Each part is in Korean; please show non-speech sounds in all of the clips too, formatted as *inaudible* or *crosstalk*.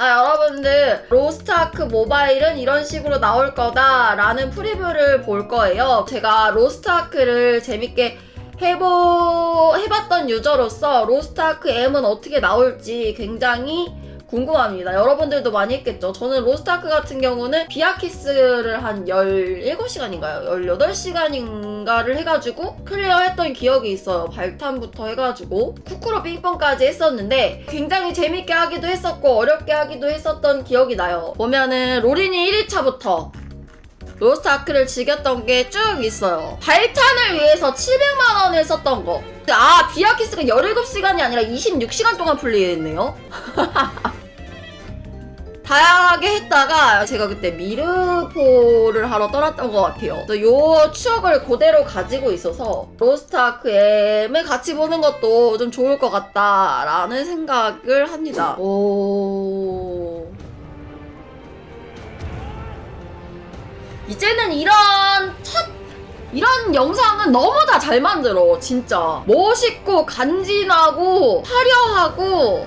자 여러분들 로스트아크 모바일은 이런 식으로 나올 거다라는 프리뷰를 볼 거예요. 제가 로스트아크를 재밌게 해보 해봤던 유저로서 로스트아크 M은 어떻게 나올지 굉장히 궁금합니다. 여러분들도 많이 했겠죠. 저는 로스트아크 같은 경우는 비아키스를 한 17시간인가요? 18시간인가를 해가지고 클리어 했던 기억이 있어요. 발탄부터 해가지고 쿠쿠로 빙뽕까지 했었는데 굉장히 재밌게 하기도 했었고 어렵게 하기도 했었던 기억이 나요. 보면은 로린이 1일차부터 로스트아크를 즐겼던 게 쭉 있어요. 발탄을 위해서 700만 원을 썼던 거. 아, 비아키스가 17시간이 아니라 26시간 동안 플레이했네요. *laughs* 다양하게 했다가 제가 그때 미르포를 하러 떠났던 것 같아요. 요 추억을 그대로 가지고 있어서 로스트아크 M을 같이 보는 것도 좀 좋을 것 같다라는 생각을 합니다. 오. 이제는 이런 첫 이런 영상은 너무 다 잘 만들어 진짜 멋있고 간지나고 화려하고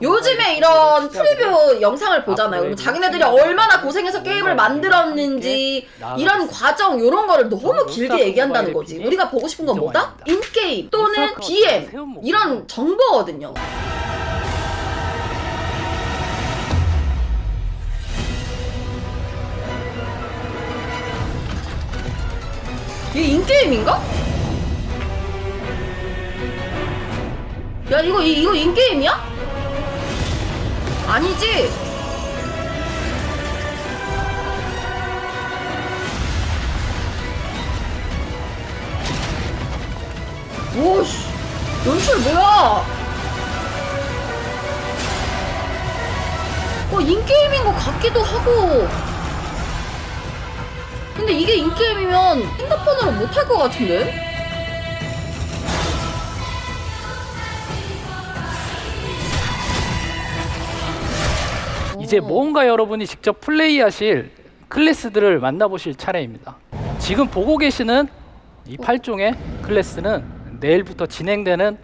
요즘에 이런 프리뷰 영상을 보잖아요 그럼 자기네들이 얼마나 고생해서 게임을 만들었는지 이런 과정 이런 거를 너무 길게 얘기한다는 거지 우리가 보고 싶은 건 뭐다? 인게임 또는 BM 이런 정보거든요 이게 인게임인가? 야 이거 이, 이거 인게임이야? 아니지? 오씨 연출 뭐야? 어 인게임인 것 같기도 하고 근데 이게 인게임이면 핸드폰으로 못할 것 같은데? 이제 뭔가 여러분이 직접 플레이하실 클래스들을 만나보실 차례입니다. 지금 보고 계시는 이 8종의 클래스는 내일부터 진행되는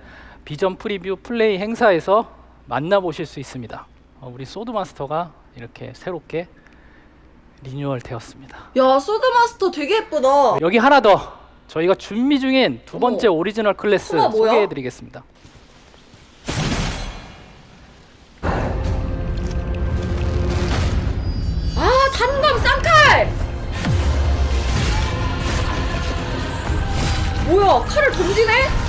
비전 프리뷰 플레이 행사에서 만나보실 수 있습니다. 어, 우리 소드마스터가 이렇게 새롭게 리뉴얼 되었습니다. 야 소드마스터 되게 예쁘다 여기 하나 더 저희가 준비 중인 두 번째. 오리지널 클래스 뭐야? 소개해드리겠습니다. 아 단검 쌍칼 뭐야 칼을 던지네?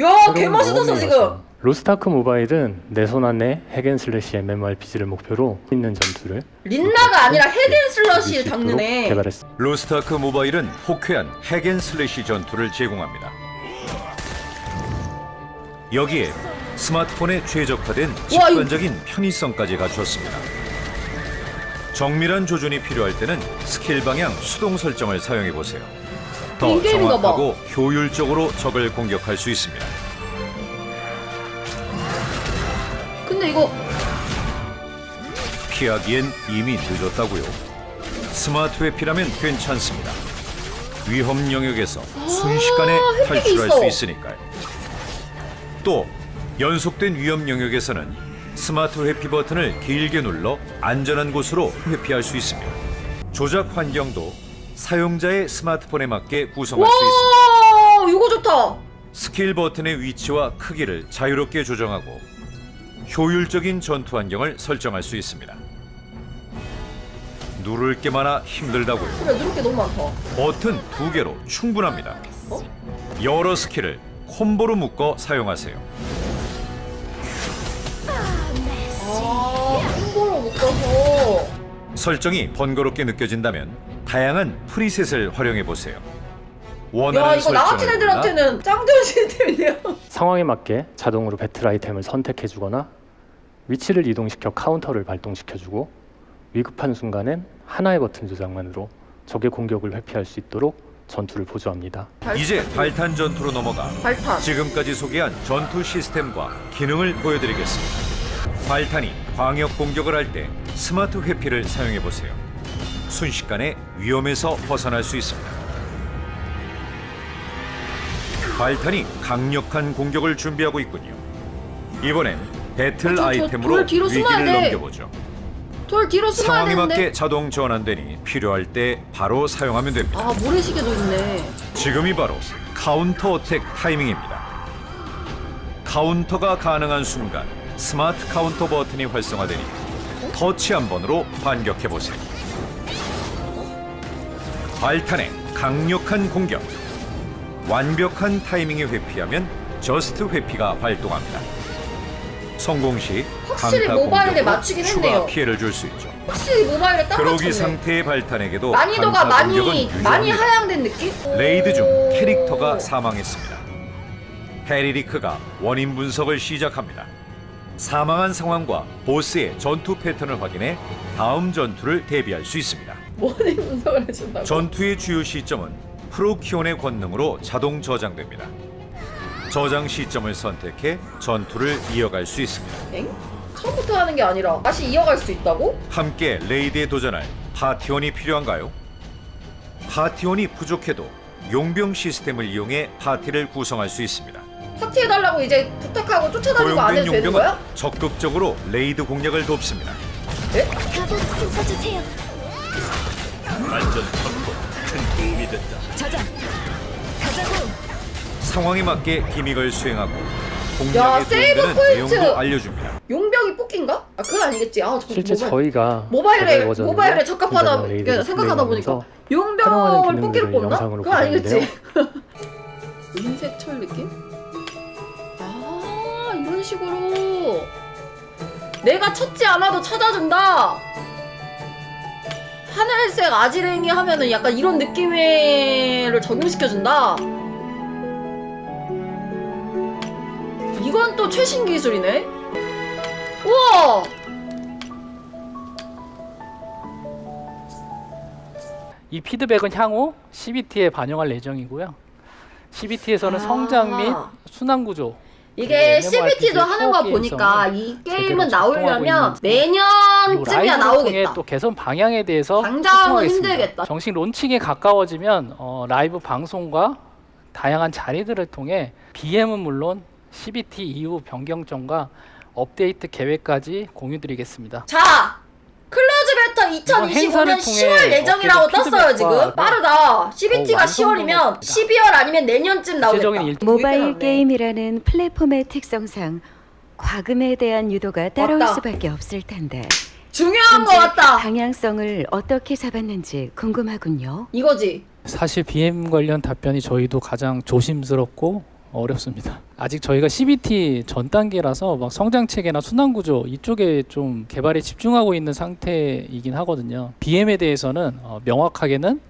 야 개맛있었어 지금 로스타크 모바일은 내 손 안에 핵앤슬래시 MMORPG를 목표로 있는 전투를 린나가 아니라 수 있도록 닦느네 개발했습니다. 로스트아크 모바일은 호쾌한 핵앤슬래시 전투를 제공합니다. 여기에 스마트폰에 최적화된 직관적인 편의성까지 갖췄습니다. 정밀한 조준이 필요할 때는 스킬 방향 수동 설정을 사용해 보세요. 더 봐. 정확하고 효율적으로 적을 공격할 수 있습니다. 근데 이거 피하기엔 이미 늦었다고요. 스마트 회피라면 괜찮습니다. 위험 영역에서 순식간에 회피가 탈출할 있어. 수 있으니까요. 또 연속된 위험 영역에서는 스마트 회피 버튼을 길게 눌러 안전한 곳으로 회피할 수 있습니다. 조작 환경도 사용자의 스마트폰에 맞게 구성할 수 있습니다. 와 이거 좋다 스킬 버튼의 위치와 크기를 자유롭게 조정하고 효율적인 전투 환경을 설정할 수 있습니다. 누를 게 많아 힘들다고요. 그래 누를 게 너무 많다 버튼 두 개로 충분합니다. 여러 스킬을 콤보로 묶어 사용하세요. 아 콤보로 묶어서 설정이 번거롭게 느껴진다면 다양한 프리셋을 활용해 보세요. 야 원하는 이거 나 같은 설정을 골라 애들한테는 짱 좋은 시스템이네요 *laughs* 상황에 맞게 자동으로 배틀 아이템을 선택해주거나 위치를 이동시켜 카운터를 발동시켜주고 위급한 순간엔 하나의 버튼 조작만으로 적의 공격을 회피할 수 있도록 전투를 보조합니다. 발- 이제 발탄 전투로 넘어가 발탄. 지금까지 소개한 전투 시스템과 기능을 보여드리겠습니다. 발탄이 광역 공격을 할 때 스마트 회피를 사용해 보세요. 순식간에 위험에서 벗어날 수 있습니다. 발탄이 강력한 공격을 준비하고 있군요. 이번엔 배틀 저- 저 아이템으로 돌 뒤로 숨어야 위기를 돼. 넘겨보죠. 돌 뒤로 숨어야 상황에 되는데. 맞게 자동 전환되니 필요할 때 바로 사용하면 됩니다. 아 모래시계도 있네. 지금이 바로 카운터 어택 타이밍입니다. 카운터가 가능한 순간 스마트 카운터 버튼이 활성화되니 터치 한 번으로 반격해 보세요. 발탄의 강력한 공격. 완벽한 타이밍에 회피하면 저스트 회피가 발동합니다. 성공 시 확실히 강타 모바일에 공격으로 맞추긴 추가 했네요. 피해를 줄 수 있죠. 확실히 모바일에 딱 그러기 맞췄네. 상태의 발탄에게도 난이도가 강타 많이 공격은 많이. 하향된 느낌? 레이드 중 오. 캐릭터가 사망했습니다. 해리리크가 원인 분석을 시작합니다. 사망한 상황과 보스의 전투 패턴을 확인해 다음 전투를 대비할 수 있습니다. 원인 분석을 해준다고. 전투의 주요 시점은 프로키온의 권능으로 자동 저장됩니다. 저장 시점을 선택해 전투를 이어갈 수 있습니다. 엥? 처음부터 하는 게 아니라 다시 이어갈 수 있다고? 함께 레이드에 도전할 파티원이 필요한가요? 파티원이 부족해도 용병 시스템을 이용해 파티를 구성할 수 있습니다. 파티해달라고 이제 부탁하고 쫓아다니고 안 해도 되는 거야? 적극적으로 레이드 공략을 돕습니다. 가복 좀 써주세요. 안전 확보 큰 도움이 됐다. 저장. 가자고. 상황에 맞게 기믹을 수행하고 야, 공략에 세이브 도움되는 포인트! 내용도 알려줍니다. 용병이 뽑기인가? 아 그건 아니겠지. 아 저, 실제 모바일- 저희가 모바일에 버전으로 모바일에 적합하다 레이드를 생각하다 보니까 플레이하면서 용병을 활용하는 뽑기를 기능들을 뽑나? 영상으로 그건 아니겠지. 보셨는데요. 은색 철 *laughs* 느낌? 식으로 내가 찾지 않아도 찾아준다. 하늘색 아지랭이 하면은 약간 이런 느낌을 적용시켜준다. 이건 또 최신 기술이네. 우와! 이 피드백은 향후 CBT에 반영할 예정이고요. CBT에서는 아. 성장 및 순환 구조 이게 CBT도 MMORPG 하는 거의 보니까 이 게임은 나오려면 내년쯤이야 나오겠다. 또 개선 방향에 대해서 당장은. 힘들겠다. 정식 론칭에 가까워지면 어, 라이브 방송과 다양한 자리들을 통해 BM은 물론 CBT 이후 변경점과 업데이트 계획까지 공유드리겠습니다. 자, 행사를 2025년 통해 10월 예정이라고 떴어요 지금. 빠르다. CBT가 더 10월이면 완성도가 12월 아니면 내년쯤 나오겠다. 모바일 많네. 게임이라는 플랫폼의 특성상 과금에 대한 유도가 따라올 맞다. 수밖에 없을 텐데 중요한 거 같다. 방향성을 어떻게 잡았는지 궁금하군요. 이거지. 사실 BM 관련 답변이 저희도 가장 조심스럽고 어렵습니다. 아직 저희가 CBT 전 단계라서 막 성장 체계나 순환 구조 이쪽에 좀 개발에 집중하고 있는 상태이긴 하거든요. BM에 대해서는 어, 명확하게는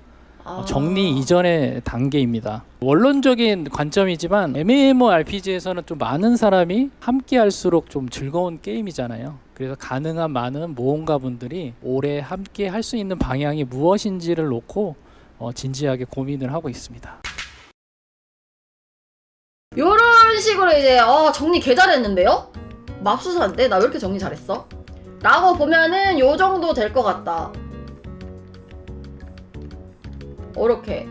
어, 아. 정리 이전의 단계입니다. 원론적인 관점이지만 MMORPG에서는 좀 많은 사람이 함께 할수록 좀 즐거운 게임이잖아요. 그래서 가능한 많은 모험가 분들이 오래 함께 할 수 있는 방향이 무엇인지를 놓고 어, 진지하게 고민을 하고 있습니다. 요런 식으로 이제 어, 정리 개 잘했는데요? 맙수사인데 나 왜 이렇게 정리 잘했어? 라고 보면은 요 정도 될 것 같다. 이렇게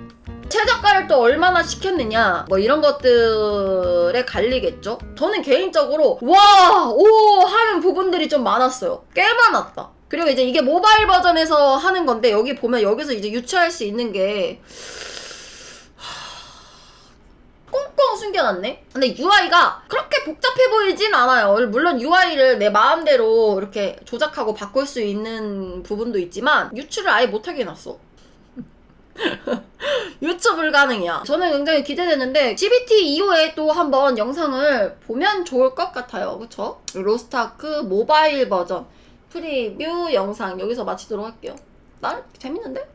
최저가를 또 얼마나 시켰느냐 뭐 이런 것들에 갈리겠죠. 저는 개인적으로 와 오 하는 부분들이 좀 많았어요. 꽤 많았다. 그리고 이제 이게 모바일 버전에서 하는 건데 여기 보면 여기서 이제 유추할 수 있는 게 꽁꽁 숨겨놨네? 근데 UI가 그렇게 복잡해 보이진 않아요. 물론 UI를 내 마음대로 이렇게 조작하고 바꿀 수 있는 부분도 있지만 유추를 아예 못하게 해놨어. *laughs* 유추 불가능이야. 저는 굉장히 기대되는데 CBT 이후에 또 한번 영상을 보면 좋을 것 같아요. 그쵸? 로스타크 모바일 버전 프리뷰 영상 여기서 마치도록 할게요. 난 재밌는데?